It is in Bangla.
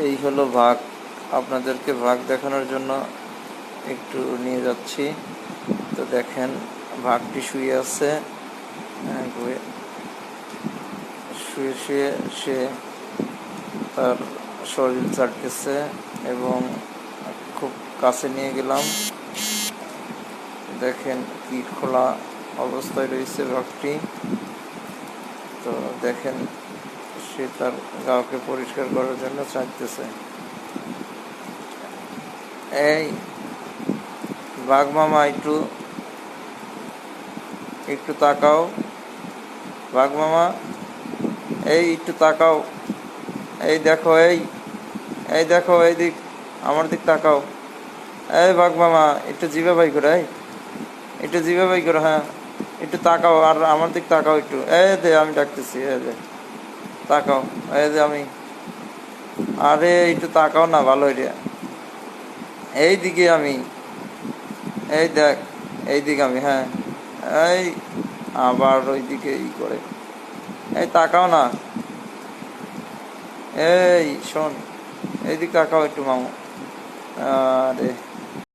এই হলো ভাগ। আপনাদেরকে ভাগ দেখানোর জন্য একটু নিয়ে যাচ্ছি। তো দেখেন ভাগটি শুয়ে আছে। হ্যাঁ, শুয়ে শুয়ে সে তার শরীর চাটতেছে এবং খুব কাছে নিয়ে গেলাম। দেখেন কি খোলা অবস্থায় রয়েছে বাঘটি তো দেখেন সে তার গাওকে পরিষ্কার করার জন্য চাইতেছে। এই বাঘ মামা, একটু একটু তাকাও। বাঘ মামা, এই একটু তাকাও। এই দেখো, এই এই দেখো, এই দিক, আমার দিক তাকাও। এই বাঘ মামা, একটু জিভে ভাই করে, এই, একটু জিভে বাই করে হ্যাঁ একটু তাকাও, আর আমার দিক তাকাও একটু। এই দে, আমি ডাকতেছি, এই দে। তাকাও, এই যে আমি। আরে, একটু তাকাও না, ভালো রে এই দিকে আমি, এই দেখ এই দিকে আমি হ্যাঁ। এই, আবার ওই দিকে ই করে। এই তাকাও না। এই, শোন, এইদিকে তাকাও একটু, মামু। আরে।